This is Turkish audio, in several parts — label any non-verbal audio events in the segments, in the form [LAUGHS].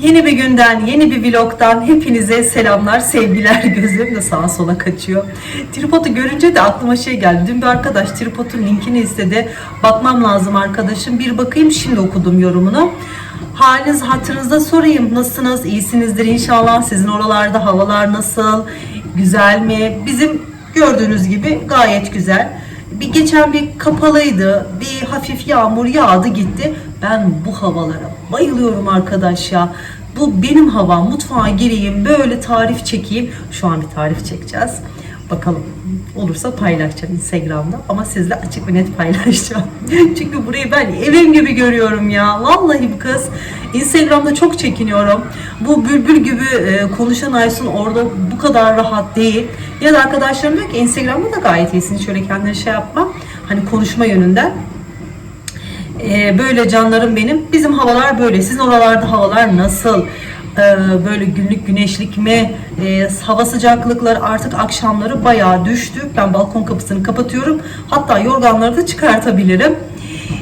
Yeni bir günden, yeni bir vlogdan hepinize selamlar, sevgiler. [LAUGHS] Gözlerim de sağa sola kaçıyor. Tripodu görünce de aklıma şey geldi. Dün bir arkadaş tripodun linkini istedi. Bakmam lazım arkadaşım. Bir bakayım şimdi okudum yorumunu. Haliniz hatırınızda sorayım. Nasılsınız? İyisinizdir inşallah. Sizin oralarda havalar nasıl? Güzel mi? Bizim gördüğünüz gibi gayet güzel. Bir geçen bir kapalıydı. Bir hafif yağmur yağdı gitti. Ben bu havalara bayılıyorum arkadaş ya. Bu benim havam. Mutfağa gireyim, böyle tarif çekeyim. Şu an bir tarif çekeceğiz. Bakalım olursa paylaşacağım Instagram'da ama sizle açık ve net paylaşacağım. [LAUGHS] Çünkü burayı ben evim gibi görüyorum ya. Vallahi bu kız Instagram'da çok çekiniyorum. Bu bülbül gibi e, konuşan Aysun orada bu kadar rahat değil. Ya da arkadaşlarım diyor ki Instagram'da da gayet iyisin. Şöyle kendine şey yapma. Hani konuşma yönünden. Ee, böyle canlarım benim. Bizim havalar böyle. Sizin oralarda havalar nasıl? Ee, böyle günlük güneşlik mi? Ee, hava sıcaklıkları artık akşamları bayağı düştü. Ben balkon kapısını kapatıyorum. Hatta yorganları da çıkartabilirim.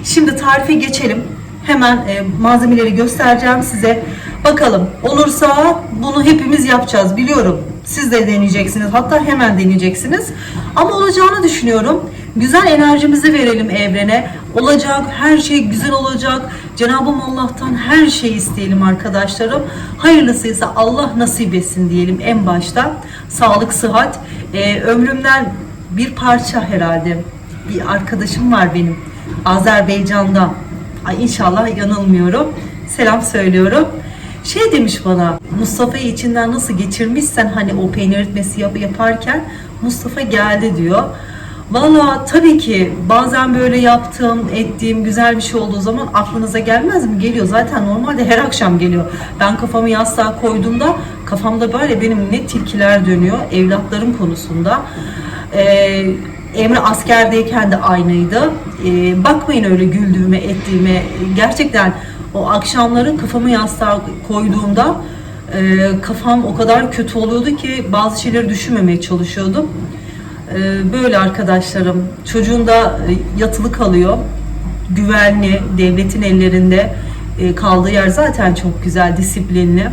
Şimdi tarife geçelim. Hemen e, malzemeleri göstereceğim size. Bakalım olursa bunu hepimiz yapacağız biliyorum. Siz de deneyeceksiniz. Hatta hemen deneyeceksiniz. Ama olacağını düşünüyorum. Güzel enerjimizi verelim evrene. Olacak, her şey güzel olacak. Cenab-ı Allah'tan her şey isteyelim arkadaşlarım. Hayırlısıysa Allah nasip etsin diyelim en başta. Sağlık, sıhhat. Ee, ömrümden bir parça herhalde. Bir arkadaşım var benim. Azerbaycan'da. Ay inşallah yanılmıyorum. Selam söylüyorum. Şey demiş bana, Mustafa'yı içinden nasıl geçirmişsen hani o peynir eritmesi yap yaparken Mustafa geldi diyor. Valla tabii ki bazen böyle yaptığım, ettiğim güzel bir şey olduğu zaman aklınıza gelmez mi? Geliyor. Zaten normalde her akşam geliyor. Ben kafamı yastığa koyduğumda kafamda böyle benim ne tilkiler dönüyor evlatlarım konusunda. Ee, Emre askerdeyken de aynıydı. Ee, bakmayın öyle güldüğüme, ettiğime. Gerçekten o akşamları kafamı yastığa koyduğumda e, kafam o kadar kötü oluyordu ki bazı şeyleri düşünmemeye çalışıyordum. Ee, böyle arkadaşlarım. Çocuğun da e, yatılı kalıyor. Güvenli, devletin ellerinde e, kaldığı yer zaten çok güzel, disiplinli.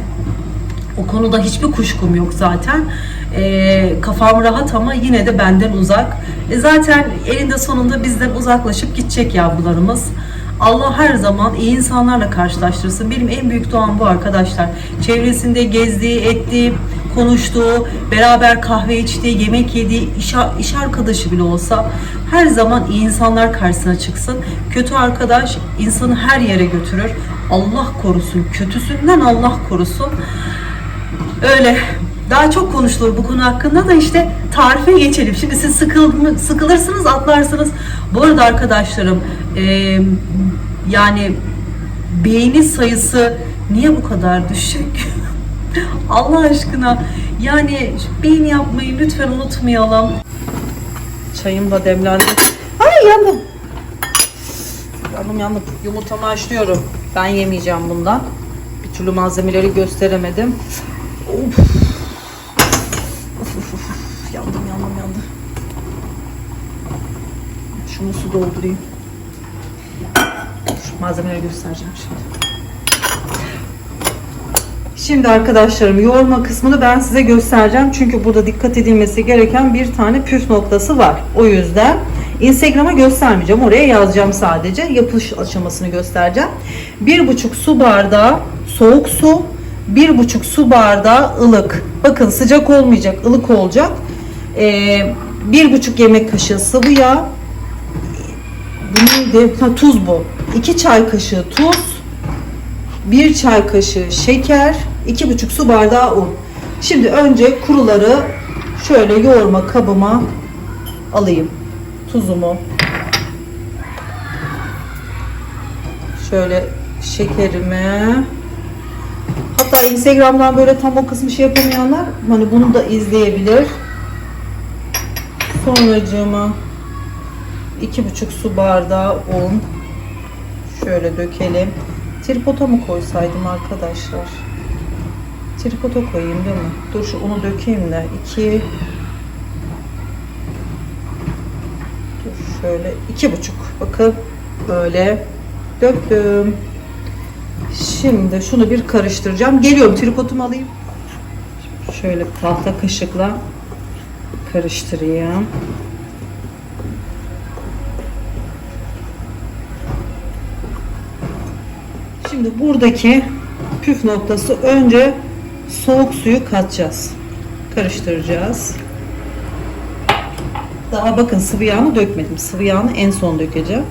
O konuda hiçbir kuşkum yok zaten. E, kafam rahat ama yine de benden uzak. E, zaten elinde sonunda bizden uzaklaşıp gidecek yavrularımız. Allah her zaman iyi insanlarla karşılaştırsın. Benim en büyük duam bu arkadaşlar. Çevresinde gezdiği, ettiği, konuştuğu, beraber kahve içtiği, yemek yediği, iş, iş arkadaşı bile olsa her zaman iyi insanlar karşısına çıksın. Kötü arkadaş insanı her yere götürür. Allah korusun. Kötüsünden Allah korusun. Öyle. Daha çok konuşulur bu konu hakkında da işte tarife geçelim. Şimdi siz sıkıl, sıkılırsınız, atlarsınız. Bu arada arkadaşlarım e, yani beğeni sayısı niye bu kadar düşük? [LAUGHS] [LAUGHS] Allah aşkına yani beğeni yapmayı lütfen unutmayalım. Çayım da demlendi. Ay yandım. Yandım yandım. Yumurtamı haşlıyorum. Ben yemeyeceğim bundan. Bir türlü malzemeleri gösteremedim. Of. Of, of, of. Yandım. Şunu su doldurayım. Şu malzemeleri göstereceğim şimdi. Şimdi arkadaşlarım yoğurma kısmını ben size göstereceğim. Çünkü burada dikkat edilmesi gereken bir tane püf noktası var. O yüzden Instagram'a göstermeyeceğim. Oraya yazacağım sadece. Yapılış aşamasını göstereceğim. 1,5 su bardağı soğuk su, 1,5 su bardağı ılık. Bakın sıcak olmayacak, ılık olacak. Ee, 1,5 yemek kaşığı sıvı yağ. Bu neydi? Ha, tuz bu. 2 çay kaşığı tuz. 1 çay kaşığı şeker, 2,5 su bardağı un. Şimdi önce kuruları şöyle yoğurma kabıma alayım. Tuzumu. Şöyle şekerimi. Hatta Instagram'dan böyle tam o kısmı şey yapamayanlar hani bunu da izleyebilir. Sonracığıma 2,5 su bardağı un. Şöyle dökelim. Tripoda mı koysaydım arkadaşlar? Tripoda koyayım değil mi? Dur şu unu dökeyim de. 2 Dur şöyle iki buçuk. Bakın böyle döktüm. Şimdi şunu bir karıştıracağım. Geliyorum tripodumu alayım. Şöyle tahta kaşıkla karıştırayım. Şimdi buradaki püf noktası önce soğuk suyu katacağız. Karıştıracağız. Daha bakın sıvı yağını dökmedim. Sıvı yağını en son dökeceğim.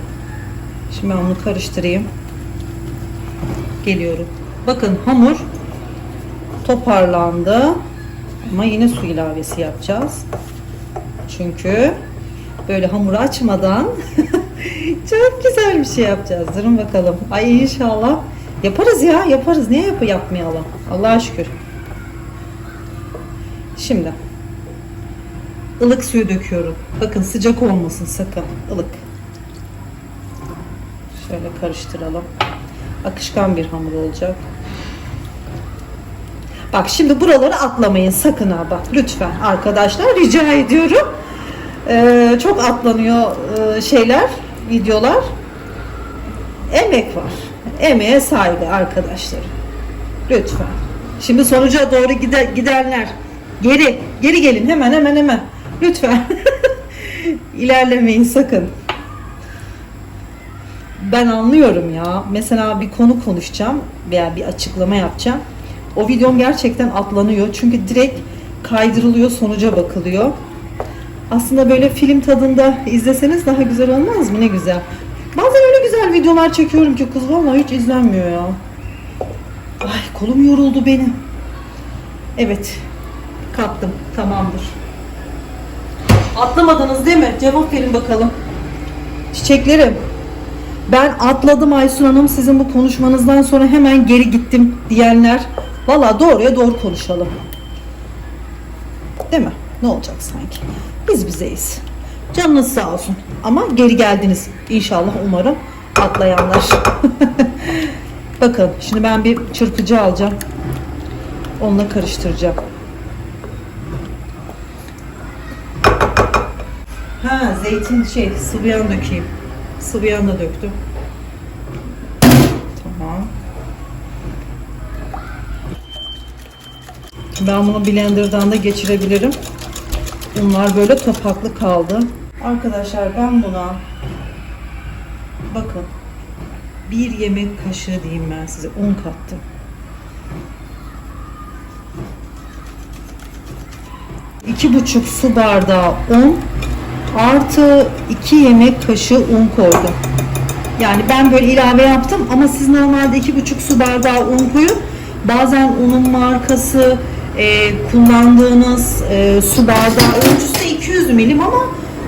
Şimdi ben bunu karıştırayım. Geliyorum. Bakın hamur toparlandı. Ama yine su ilavesi yapacağız. Çünkü böyle hamuru açmadan [LAUGHS] çok güzel bir şey yapacağız. Durun bakalım. Ay inşallah. Yaparız ya yaparız. Niye yapı yapmayalım? Allah'a şükür. Şimdi ılık suyu döküyorum. Bakın sıcak olmasın sakın. ılık. Şöyle karıştıralım. Akışkan bir hamur olacak. Bak şimdi buraları atlamayın sakın ha bak lütfen arkadaşlar rica ediyorum. Ee, çok atlanıyor e, şeyler, videolar. Emek var. Emeğe saygı arkadaşlar. Lütfen. Şimdi sonuca doğru gider, gidenler geri geri gelin hemen hemen hemen. Lütfen. [LAUGHS] İlerlemeyin sakın. Ben anlıyorum ya. Mesela bir konu konuşacağım veya bir açıklama yapacağım. O videom gerçekten atlanıyor. Çünkü direkt kaydırılıyor, sonuca bakılıyor. Aslında böyle film tadında izleseniz daha güzel olmaz mı? Ne güzel. Bazen öyle güzel videolar çekiyorum ki kız vallahi hiç izlenmiyor ya. Ay kolum yoruldu benim. Evet. Kattım. Tamamdır. Atlamadınız değil mi? Cevap verin bakalım. Çiçeklerim. Ben atladım Aysun Hanım sizin bu konuşmanızdan sonra hemen geri gittim diyenler. Valla doğruya doğru konuşalım. Değil mi? Ne olacak sanki? Biz bizeyiz. Canınız sağ olsun. Ama geri geldiniz. İnşallah umarım atlayanlar. [LAUGHS] Bakın şimdi ben bir çırpıcı alacağım. Onunla karıştıracağım. Ha zeytin şey sıvı dökeyim. Sıvı da döktüm. Tamam. Ben bunu blenderdan da geçirebilirim. Bunlar böyle topaklı kaldı. Arkadaşlar ben buna bakın bir yemek kaşığı diyeyim ben size un kattım. İki buçuk su bardağı un artı 2 yemek kaşığı un koydum. Yani ben böyle ilave yaptım ama siz normalde iki buçuk su bardağı un koyup bazen unun markası e, kullandığınız e, su bardağı ölçüsü 200 milim ama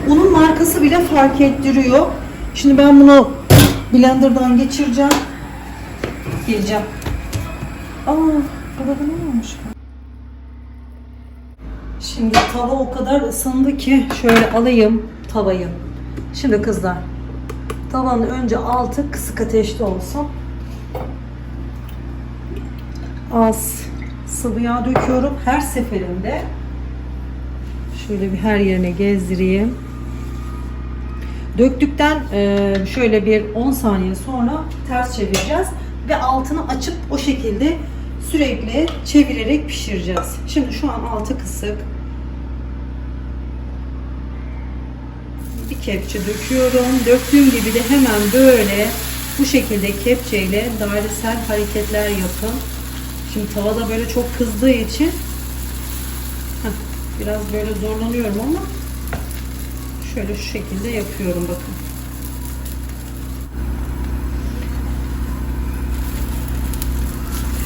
unun markası bile fark ettiriyor. Şimdi ben bunu blenderdan geçireceğim. Geleceğim. Aa, burada ne olmuş? Şimdi tava o kadar ısındı ki şöyle alayım tavayı. Şimdi kızlar tavanın önce altı kısık ateşte olsun. Az sıvı yağ döküyorum her seferinde. Şöyle bir her yerine gezdireyim. Döktükten e, şöyle bir 10 saniye sonra ters çevireceğiz ve altını açıp o şekilde sürekli çevirerek pişireceğiz. Şimdi şu an altı kısık. Kepçe döküyorum. Döktüğüm gibi de hemen böyle bu şekilde kepçeyle dairesel hareketler yapın. Şimdi tavada böyle çok kızdığı için biraz böyle zorlanıyorum ama şöyle şu şekilde yapıyorum bakın.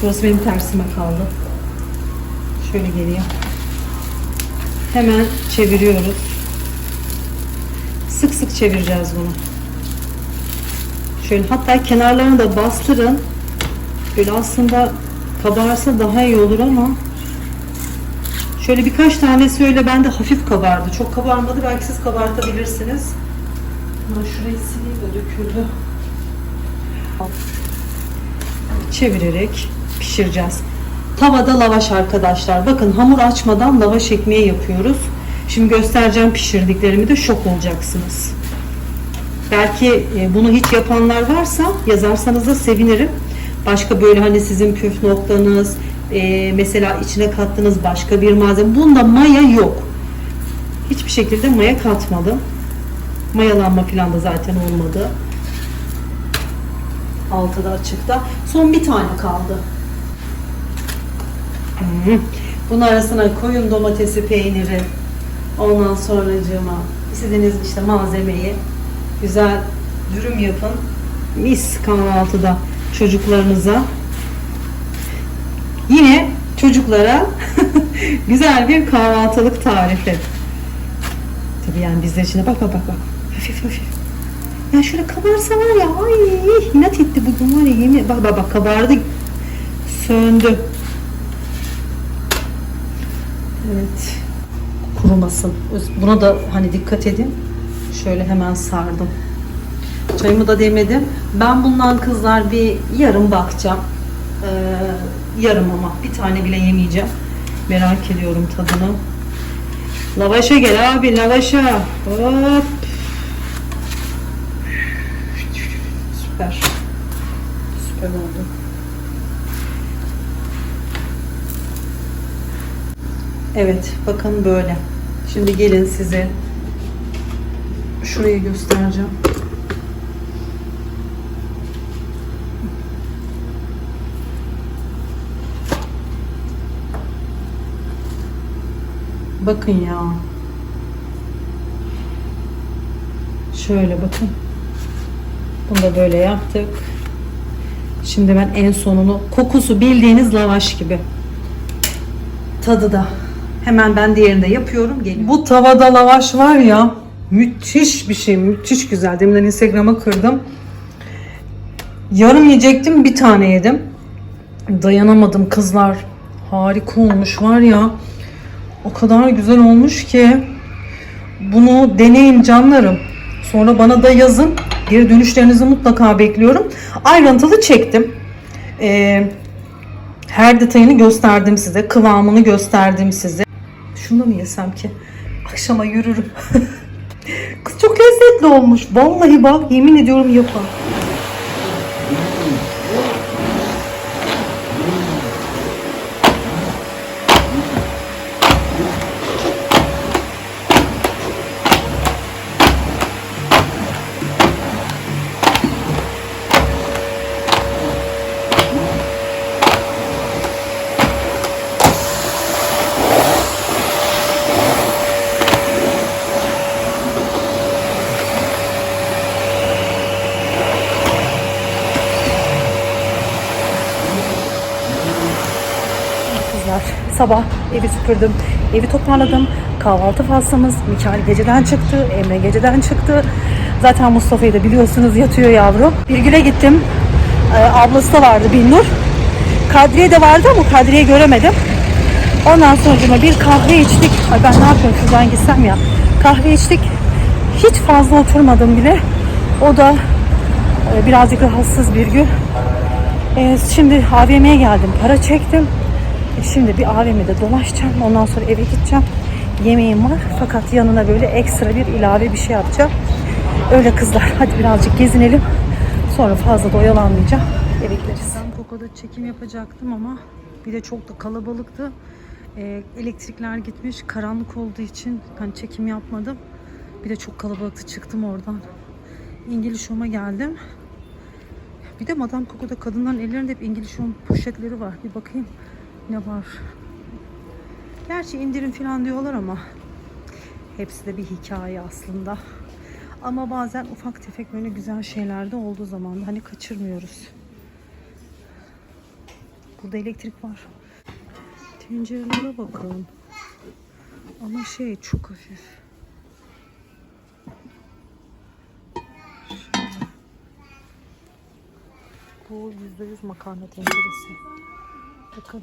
Burası benim tersime kaldı. Şöyle geleyim. Hemen çeviriyoruz. Sık sık çevireceğiz bunu. Şöyle hatta kenarlarını da bastırın. Böyle aslında kabarsa daha iyi olur ama şöyle birkaç tanesi öyle bende hafif kabardı. Çok kabarmadı. Belki siz kabartabilirsiniz. Ama şurayı sileyim de döküldü. Çevirerek pişireceğiz. Tavada lavaş arkadaşlar. Bakın hamur açmadan lavaş ekmeği yapıyoruz. Şimdi göstereceğim pişirdiklerimi de şok olacaksınız. Belki e, bunu hiç yapanlar varsa yazarsanız da sevinirim. başka böyle hani sizin püf noktanız, e, mesela içine kattığınız başka bir malzeme. Bunda maya yok. Hiçbir şekilde maya katmadım. Mayalanma falan da zaten olmadı. Altı da açıkta. Son bir tane kaldı. Bunun arasına koyun domatesi, peyniri. Ondan sonracığıma istediğiniz işte malzemeyi güzel dürüm yapın. Mis kahvaltıda çocuklarınıza. Yine çocuklara [LAUGHS] güzel bir kahvaltılık tarifi. Tabii yani bizler için de bak bak bak bak. Hafif hafif. Ya şöyle kabarsa var ya ay inat etti bugün var ya yemin bak bak bak kabardı söndü. Evet. Kurumasın. Buna da hani dikkat edin. Şöyle hemen sardım. Çayımı da demledim. Ben bundan kızlar bir yarım bakacağım. Ee, yarım ama bir tane bile yemeyeceğim. Merak ediyorum tadını. Lavaşa gel abi lavaşa. Hop. Süper. Süper oldu. Evet, bakın böyle. Şimdi gelin size şurayı göstereceğim. Bakın ya. Şöyle bakın. Bunu da böyle yaptık. Şimdi ben en sonunu kokusu bildiğiniz lavaş gibi. Tadı da. Hemen ben diğerini de yapıyorum. Geliyor. Bu tavada lavaş var ya müthiş bir şey. Müthiş güzel. Deminden Instagram'a kırdım. Yarım yiyecektim. Bir tane yedim. Dayanamadım kızlar. Harika olmuş var ya. O kadar güzel olmuş ki. Bunu deneyin canlarım. Sonra bana da yazın. Geri dönüşlerinizi mutlaka bekliyorum. Ayrıntılı çektim. Ee, her detayını gösterdim size. Kıvamını gösterdim size. Şunu mı yesem ki? Akşama yürürüm. [LAUGHS] Kız çok lezzetli olmuş. Vallahi bak yemin ediyorum yapar. kızlar. Sabah evi süpürdüm, evi toparladım. Kahvaltı faslımız, Mikail geceden çıktı, Emre geceden çıktı. Zaten Mustafa'yı da biliyorsunuz yatıyor yavrum. Birgül'e gittim. Ee, ablası da vardı Binnur. Kadriye de vardı ama Kadriye göremedim. Ondan sonra bir kahve içtik. Ay ben ne yapıyorum şuradan gitsem ya. Kahve içtik. Hiç fazla oturmadım bile. O da e, birazcık rahatsız bir gün. Ee, şimdi AVM'ye geldim. Para çektim. E, Şimdi bir AVM'de dolaşacağım. Ondan sonra eve gideceğim. Yemeğim var. Fakat yanına böyle ekstra bir ilave bir şey yapacağım. Öyle kızlar. Hadi birazcık gezinelim. Sonra fazla da oyalanmayacağım. Eve gideriz. Ben Koko'da çekim yapacaktım ama bir de çok da kalabalıktı. Ee, elektrikler gitmiş. Karanlık olduğu için hani çekim yapmadım. Bir de çok kalabalıktı. Çıktım oradan. İngiliz Home'a geldim. Bir de Madame Coco'da kadınların ellerinde hep İngiliz Home poşetleri var. Bir bakayım ne var. Gerçi indirim falan diyorlar ama hepsi de bir hikaye aslında. Ama bazen ufak tefek böyle güzel şeyler de olduğu zaman da hani kaçırmıyoruz. Burada elektrik var. Tencerelere bakalım. Ama şey çok hafif. Bu %100 makarna tenceresi. Bakın.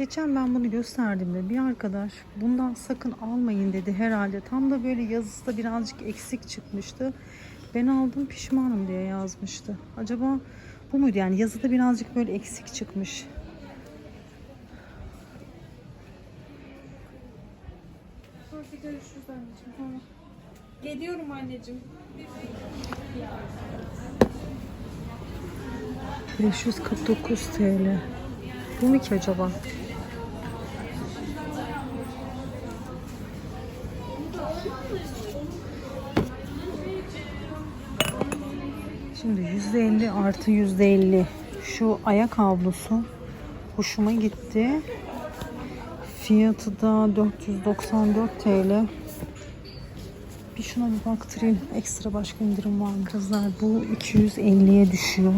Geçen ben bunu gösterdiğimde bir arkadaş bundan sakın almayın dedi herhalde. Tam da böyle yazısı da birazcık eksik çıkmıştı. Ben aldım pişmanım diye yazmıştı. Acaba bu muydu yani yazıda birazcık böyle eksik çıkmış. Geliyorum anneciğim. 549 TL. Bu mu ki acaba? %50 artı %50 şu ayak havlusu hoşuma gitti. Fiyatı da 494 TL. Bir şuna bir baktırayım. Ekstra başka indirim var mı? Kızlar bu 250'ye düşüyor.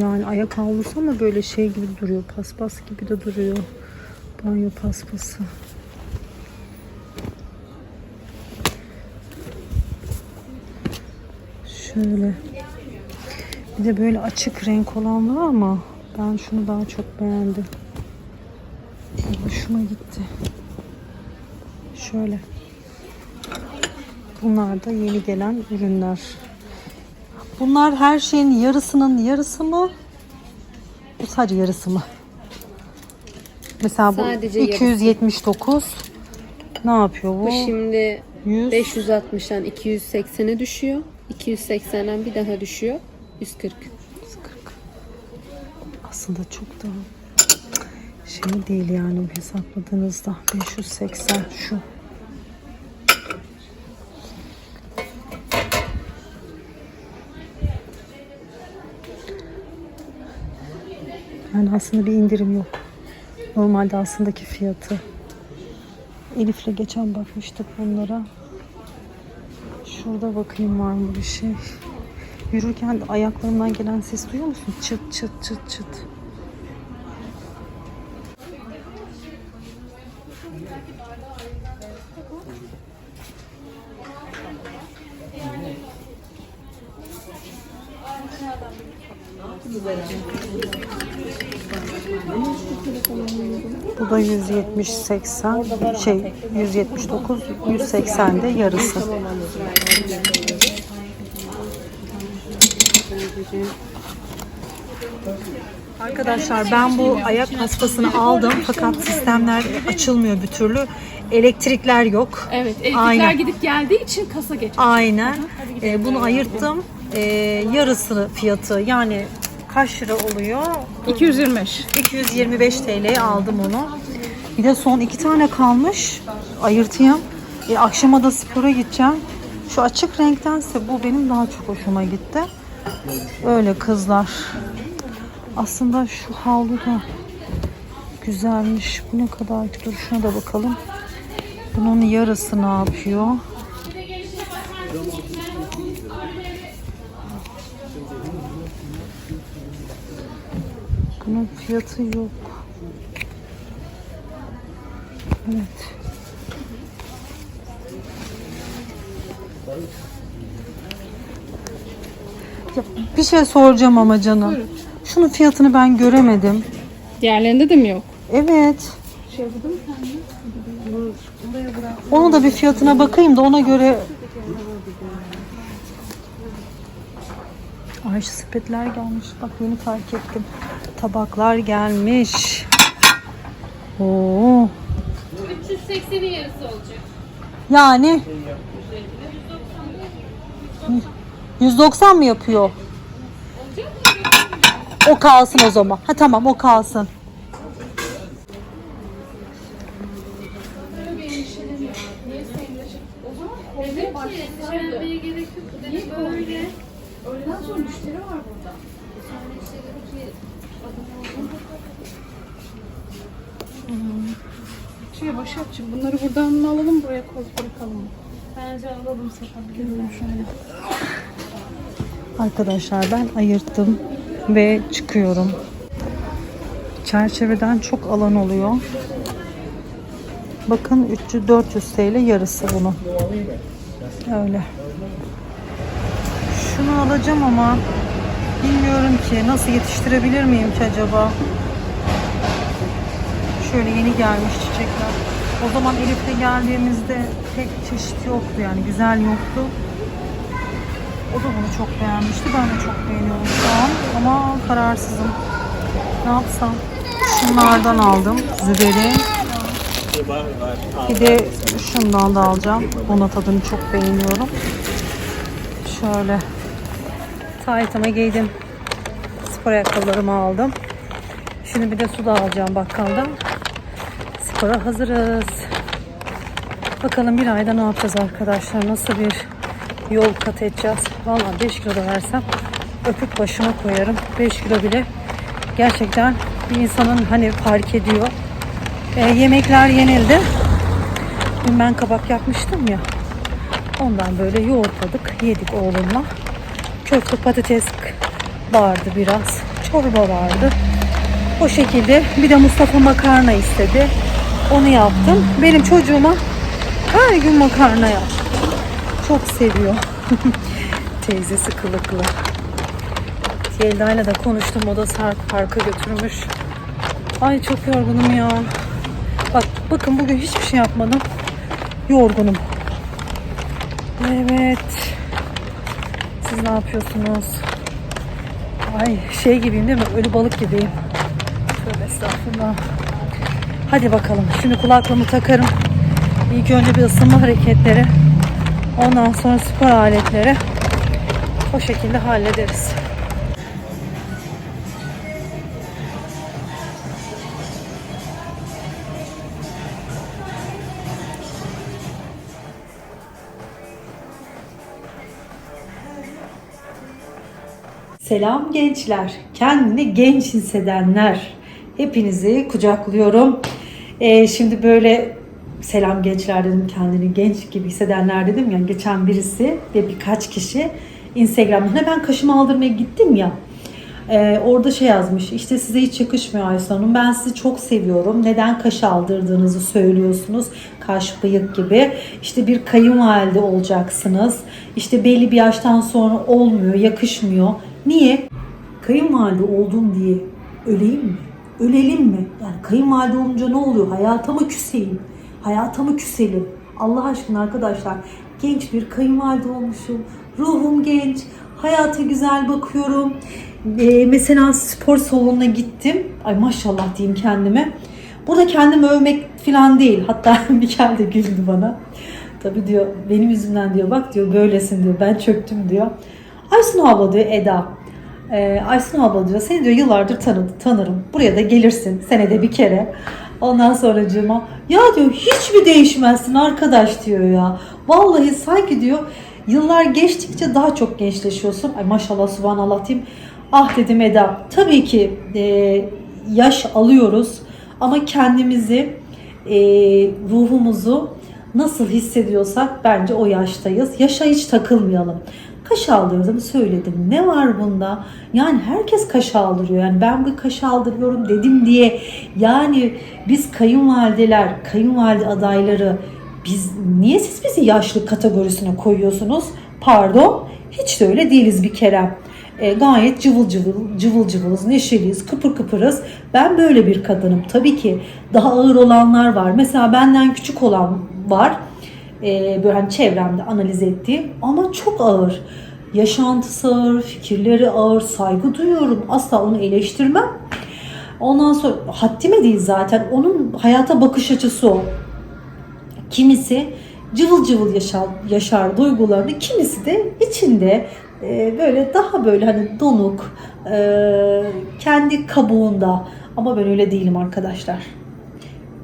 Yani ayak havlusu ama böyle şey gibi duruyor. Paspas gibi de duruyor. Banyo paspası. Şöyle. Bir de böyle açık renk olan var ama ben şunu daha çok beğendim. Hoşuma gitti. Şöyle. Bunlar da yeni gelen ürünler. Bunlar her şeyin yarısının yarısı mı? Bu sadece yarısı mı? Mesela bu Sadece yarısı. 279. Ne yapıyor bu? Bu şimdi 100. 560'dan 280'e düşüyor. 280'den bir daha düşüyor. 140. 140. Aslında çok da şey değil yani hesapladığınızda 580 şu. Yani aslında bir indirim yok. Normalde aslındaki fiyatı. Elif'le geçen bakmıştık bunlara. Şurada bakayım var mı bir şey. Yürürken ayaklarımdan gelen ses duyuyor musun? Çıt çıt çıt çıt. Bu da 170 80 şey 179 180 de yarısı. Arkadaşlar ben bu ayak paspasını aldım fakat sistemler açılmıyor bir türlü. Elektrikler yok. Evet, elektrikler Aynen. gidip geldiği için kasa geç. Aynen. Ee, bunu ayırttım. Ee, yarısı fiyatı yani kaç lira oluyor? 225. 225 TL'ye aldım onu. Bir de son iki tane kalmış. Ayırtayım. E, akşama da spora gideceğim. Şu açık renktense bu benim daha çok hoşuma gitti. Öyle kızlar. Aslında şu havlu da güzelmiş. Bu ne kadar? Dur şuna da bakalım. Bunun yarısı ne yapıyor? Bunun fiyatı yok. Evet. Ya, bir şey soracağım ama canım. Şunun fiyatını ben göremedim. Diğerlerinde de mi yok? Evet. Onu da bir fiyatına bakayım da ona göre Ay şu sepetler gelmiş. Bak yeni fark ettim. Tabaklar gelmiş. Oo. 380'in yarısı olacak. Yani 190 mı yapıyor? O kalsın o zaman. Ha tamam o kalsın. Mı alalım buraya koy bırakalım? Bence alalım satabilirim şöyle. Arkadaşlar ben ayırttım ve çıkıyorum. Çerçeveden çok alan oluyor. Bakın 300 400 TL yarısı bunun. Öyle. Şunu alacağım ama Bilmiyorum ki nasıl yetiştirebilir miyim ki acaba? Şöyle yeni gelmiş çiçekler. O zaman Elif'le geldiğimizde pek çeşit yoktu yani güzel yoktu. O da bunu çok beğenmişti. Ben de çok beğeniyorum şu an. Ama kararsızım. Ne yapsam? Şunlardan aldım. Züberi. Bir de şundan da alacağım. Onun tadını çok beğeniyorum. Şöyle. Taytımı giydim. Spor ayakkabılarımı aldım. Şimdi bir de su da alacağım bakkaldan. Spora hazırız. Bakalım bir ayda ne yapacağız arkadaşlar? Nasıl bir yol kat edeceğiz? Vallahi 5 kilo da versem öpüp başıma koyarım. 5 kilo bile gerçekten bir insanın hani fark ediyor. E, yemekler yenildi. Dün ben kabak yapmıştım ya. Ondan böyle yoğurtladık, yedik oğlumla. Köfte patates vardı biraz. Çorba vardı. O şekilde bir de Mustafa makarna istedi. Onu yaptım. Benim çocuğuma her gün makarna yap. Çok seviyor. [LAUGHS] Teyzesi kılıklı. Yelda'yla da konuştum. O da parka götürmüş. Ay çok yorgunum ya. Bak bakın bugün hiçbir şey yapmadım. Yorgunum. Evet. Siz ne yapıyorsunuz? Ay şey gibiyim değil mi? Ölü balık gibiyim. Tövbe estağfurullah. Hadi bakalım. Şimdi kulaklığımı takarım. İlk önce bir ısınma hareketleri. Ondan sonra spor aletleri. O şekilde hallederiz. Selam gençler, kendini genç hissedenler. Hepinizi kucaklıyorum. Ee, şimdi böyle selam gençler dedim, kendini genç gibi hissedenler dedim ya. Geçen birisi ve birkaç kişi Instagram'dan hemen kaşımı aldırmaya gittim ya. Ee, orada şey yazmış işte size hiç yakışmıyor Aysun Hanım ben sizi çok seviyorum neden kaş aldırdığınızı söylüyorsunuz kaş bıyık gibi işte bir kayınvalide olacaksınız işte belli bir yaştan sonra olmuyor yakışmıyor niye kayınvalide oldum diye öleyim mi ölelim mi yani kayınvalide olunca ne oluyor hayata mı küseyim hayata mı küselim Allah aşkına arkadaşlar genç bir kayınvalide olmuşum ruhum genç hayata güzel bakıyorum ee, mesela spor salonuna gittim. Ay maşallah diyeyim kendime. Burada kendimi övmek falan değil. Hatta [LAUGHS] bir geldi güldü bana. Tabii diyor benim yüzümden diyor bak diyor böylesin diyor ben çöktüm diyor. Aysun abla diyor Eda. Ee, Aysun abla diyor seni diyor yıllardır tanı, tanırım. Buraya da gelirsin senede bir kere. Ondan sonracığıma ya diyor hiç mi değişmezsin arkadaş diyor ya. Vallahi sanki diyor yıllar geçtikçe daha çok gençleşiyorsun. Ay maşallah subhanallah diyeyim. Ah dedim Eda. Tabii ki e, yaş alıyoruz ama kendimizi, e, ruhumuzu nasıl hissediyorsak bence o yaştayız. Yaşa hiç takılmayalım. Kaş aldırdım söyledim. Ne var bunda? Yani herkes kaş aldırıyor. Yani ben bir kaş aldırıyorum dedim diye. Yani biz kayınvalideler, kayınvalide adayları biz niye siz bizi yaşlı kategorisine koyuyorsunuz? Pardon. Hiç de öyle değiliz bir kere. E, gayet cıvıl cıvıl, cıvıl cıvılız, neşeliyiz, kıpır kıpırız. Ben böyle bir kadınım. Tabii ki daha ağır olanlar var. Mesela benden küçük olan var. E, böyle hani çevremde analiz ettiğim ama çok ağır. Yaşantısı ağır, fikirleri ağır, saygı duyuyorum. Asla onu eleştirmem. Ondan sonra haddime değil zaten. Onun hayata bakış açısı o. Kimisi cıvıl cıvıl yaşar, yaşar duygularını, kimisi de içinde e, böyle daha böyle hani donuk, e, kendi kabuğunda. Ama ben öyle değilim arkadaşlar.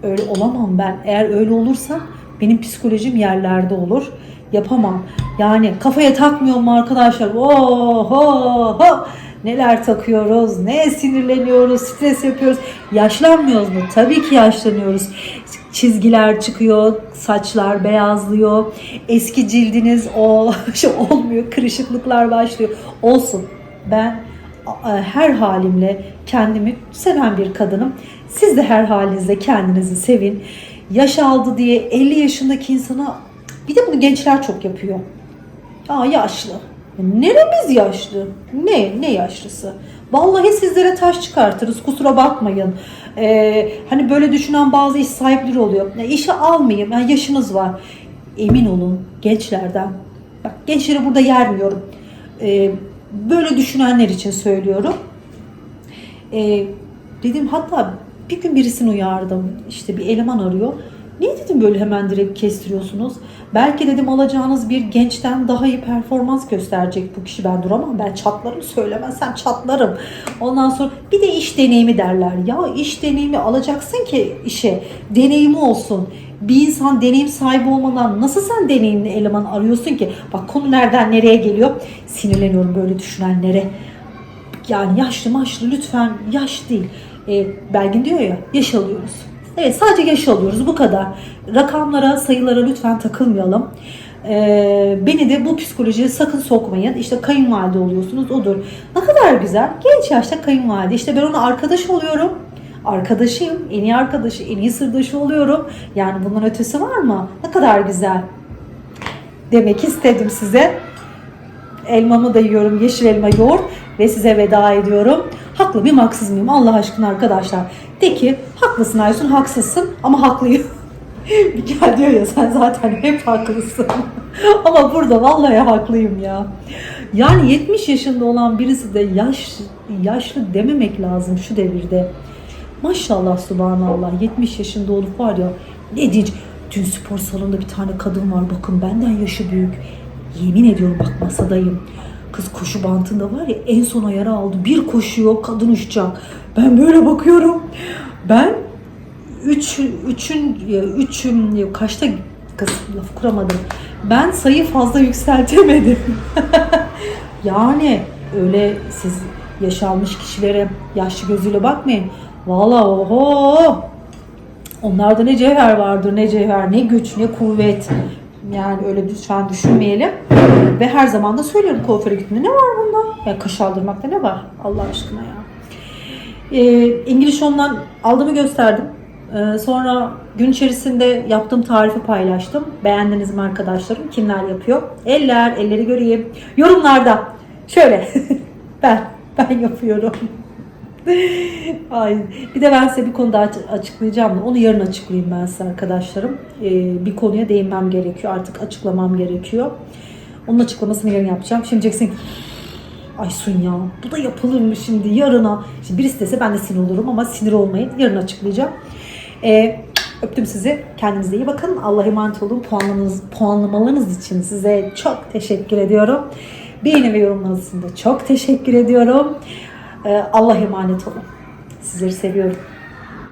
Öyle olamam ben. Eğer öyle olursa benim psikolojim yerlerde olur. Yapamam. Yani kafaya takmıyorum arkadaşlar? Oho! Neler takıyoruz, ne sinirleniyoruz, stres yapıyoruz. Yaşlanmıyoruz mu? Tabii ki yaşlanıyoruz. Çizgiler çıkıyor, saçlar beyazlıyor. Eski cildiniz o şey [LAUGHS] olmuyor, kırışıklıklar başlıyor. Olsun. Ben her halimle kendimi seven bir kadınım. Siz de her halinizle kendinizi sevin. Yaş aldı diye 50 yaşındaki insana bir de bunu gençler çok yapıyor. Aa yaşlı. Neremiz yaşlı? Ne? Ne yaşlısı? Vallahi sizlere taş çıkartırız. Kusura bakmayın. Ee, hani böyle düşünen bazı iş sahipleri oluyor. Ya işe almayayım. Yani yaşınız var. Emin olun gençlerden. Bak gençleri burada yermiyorum. Ee, böyle düşünenler için söylüyorum. Ee, dedim hatta bir gün birisini uyardım. İşte bir eleman arıyor. Niye dedim böyle hemen direkt kestiriyorsunuz? Belki dedim alacağınız bir gençten daha iyi performans gösterecek bu kişi. Ben duramam. Ben çatlarım söylemezsem çatlarım. Ondan sonra bir de iş deneyimi derler. Ya iş deneyimi alacaksın ki işe. Deneyimi olsun. Bir insan deneyim sahibi olmadan nasıl sen deneyimli eleman arıyorsun ki? Bak konu nereden nereye geliyor? Sinirleniyorum böyle düşünenlere. Yani yaşlı maşlı lütfen yaş değil. E, Belgin diyor ya yaş alıyoruz. Evet sadece yaş alıyoruz bu kadar. Rakamlara sayılara lütfen takılmayalım. E, beni de bu psikolojiye sakın sokmayın. İşte kayınvalide oluyorsunuz odur. Ne kadar güzel. Genç yaşta kayınvalide. İşte ben ona arkadaş oluyorum. Arkadaşıyım. En iyi arkadaşı, en iyi sırdaşı oluyorum. Yani bundan ötesi var mı? Ne kadar güzel. Demek istedim size. Elmamı da yiyorum. Yeşil elma yoğurt ve size veda ediyorum. Haklı mıyım haksız mıyım Allah aşkına arkadaşlar. De ki haklısın Aysun haksızsın ama haklıyım. [LAUGHS] Bir gel diyor ya sen zaten hep haklısın. [LAUGHS] ama burada vallahi haklıyım ya. Yani 70 yaşında olan birisi de yaş, yaşlı dememek lazım şu devirde. Maşallah subhanallah 70 yaşında olup var ya ne diyeceğim. Dün spor salonunda bir tane kadın var bakın benden yaşı büyük. Yemin ediyorum bak masadayım. Kız koşu bantında var ya en son ayarı aldı. Bir koşuyor kadın uçacak. Ben böyle bakıyorum. Ben üç, üçün, üçün, yok, kaçta kız laf kuramadım. Ben sayı fazla yükseltemedim. [LAUGHS] yani öyle siz yaşanmış kişilere yaşlı gözüyle bakmayın. Valla oho Onlarda ne cevher vardır, ne cevher, ne güç, ne kuvvet. Yani öyle lütfen düşünmeyelim. Ve her zaman da söylüyorum kuaföre gittiğinde ne var bunda? Ya kaş aldırmakta ne var Allah aşkına ya. Ee, İngiliz ondan aldığımı gösterdim. Ee, sonra gün içerisinde yaptığım tarifi paylaştım. Beğendiniz mi arkadaşlarım? Kimler yapıyor? Eller, elleri göreyim. Yorumlarda. Şöyle. [LAUGHS] ben, ben yapıyorum. [LAUGHS] Ay, bir de ben size bir konuda aç- açıklayacağım. Onu yarın açıklayayım ben size arkadaşlarım. Ee, bir konuya değinmem gerekiyor. Artık açıklamam gerekiyor. Onun açıklamasını yarın yapacağım. Şimdi diyeceksin ki, Aysun ya bu da yapılır mı şimdi yarına? Şimdi birisi dese ben de sinir olurum ama sinir olmayın. Yarın açıklayacağım. Ee, öptüm sizi. Kendinize iyi bakın. Allah'a emanet olun. Puanlamanız, puanlamalarınız için size çok teşekkür ediyorum. Beğeni ve yorumlarınız için de çok teşekkür ediyorum. Ee, Allah'a emanet olun. Sizleri seviyorum.